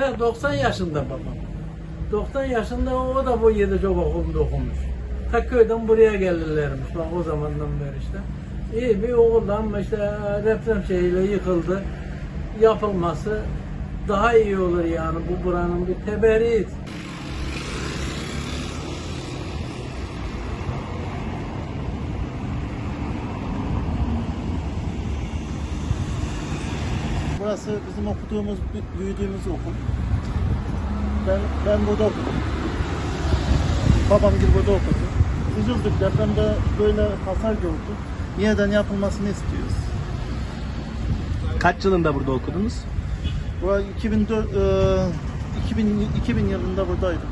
Ben 90 yaşında babam. 90 yaşında o da bu yedi çok okulda okumuş. Ta köyden buraya gelirlermiş bak o zamandan beri işte. İyi bir oğul ama işte deprem şeyiyle yıkıldı. Yapılması daha iyi olur yani bu buranın bir teberrüt. Burası bizim okuduğumuz, bü- büyüdüğümüz okul. Ben, ben burada okudum. Babam gibi burada okudu. Üzüldük depremde böyle hasar gördük. Yeniden yapılmasını istiyoruz. Kaç yılında burada okudunuz? Bu 2004, e, 2000, 2000 yılında buradaydım.